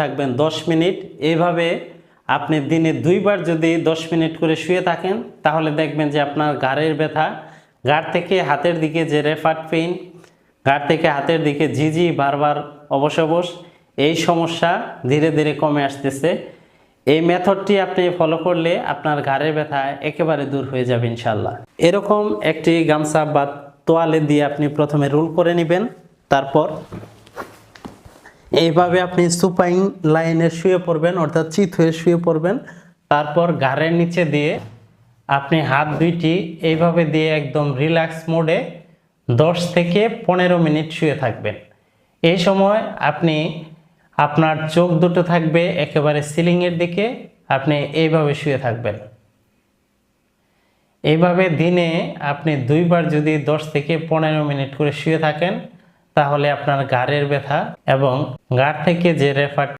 থাকবেন দশ মিনিট। এইভাবে আপনি দিনে দুইবার যদি দশ মিনিট করে শুয়ে থাকেন, তাহলে দেখবেন যে আপনার ঘাড়ের ব্যথা, ঘাড় থেকে হাতের দিকে যে রেফার্ট পেইন, ঘাড় থেকে হাতের দিকে ঝিঝি বারবার অবশ এই সমস্যা ধীরে ধীরে কমে আসতেছে। এই মেথডটি আপনি ফলো করলে আপনার ঘাড়ের ব্যথা একেবারে দূর হয়ে যাবে ইনশাল্লাহ এরকম একটি গামছা বা তোয়ালে দিয়ে আপনি প্রথমে রোল করে নেবেন, তারপর এইভাবে আপনি সুপাইং লাইনে শুয়ে পড়বেন, অর্থাৎ চিত হয়ে শুয়ে পড়বেন। তারপর ঘাড়ের নিচে দিয়ে আপনি হাত দুইটি এইভাবে দিয়ে একদম রিল্যাক্স মোডে দশ থেকে পনেরো মিনিট শুয়ে থাকবেন। এই সময় আপনি আপনার চোখ দুটো থাকবে একেবারে সিলিংয়ের দিকে, আপনি এইভাবে শুয়ে থাকবেন। এইভাবে দিনে আপনি দুইবার যদি দশ থেকে পনেরো মিনিট করে শুয়ে থাকেন তাহলে আপনার গাড়ের ব্যথা এবং গাড় থেকে যে রেফার